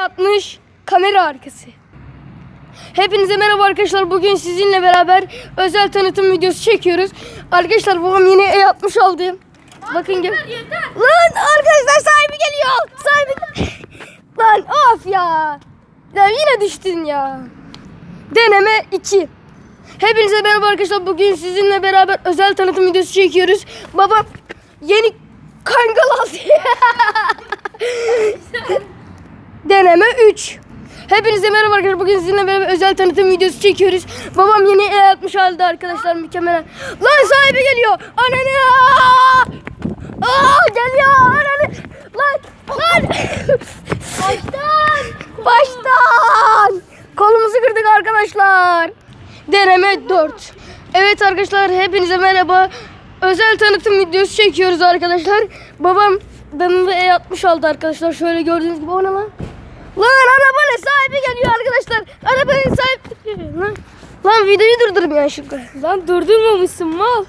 yapmış kamera arkası. Hepinize merhaba arkadaşlar. Bugün sizinle beraber özel tanıtım videosu çekiyoruz. Arkadaşlar babam yine E60 aldı. Bakın gel. Lan arkadaşlar sahibi geliyor. Sahibi. Lan of ya. Ya yine düştün ya. Deneme 2. Hepinize merhaba arkadaşlar. Bugün sizinle beraber özel tanıtım videosu çekiyoruz. Babam yeni kangal aldı. Deneme 3. Hepinize merhaba arkadaşlar. Bugün sizinle beraber özel tanıtım videosu çekiyoruz. Babam yeni E60 aldı arkadaşlar mükemmel. Lan sahibi geliyor. Ananı. Aa! Geliyor. Ananı. Lan. Lan. Baştan. Baştan. Kolumuzu kırdık arkadaşlar. Deneme 4. Evet arkadaşlar hepinize merhaba. Özel tanıtım videosu çekiyoruz arkadaşlar. Babam Danılı E60 aldı arkadaşlar. Şöyle gördüğünüz gibi o ne lan? Lan arabanın sahibi geliyor arkadaşlar. Arabanın sahibi lan. Lan videoyu durdurmuyor şükür. Lan durdurmamışsın mal.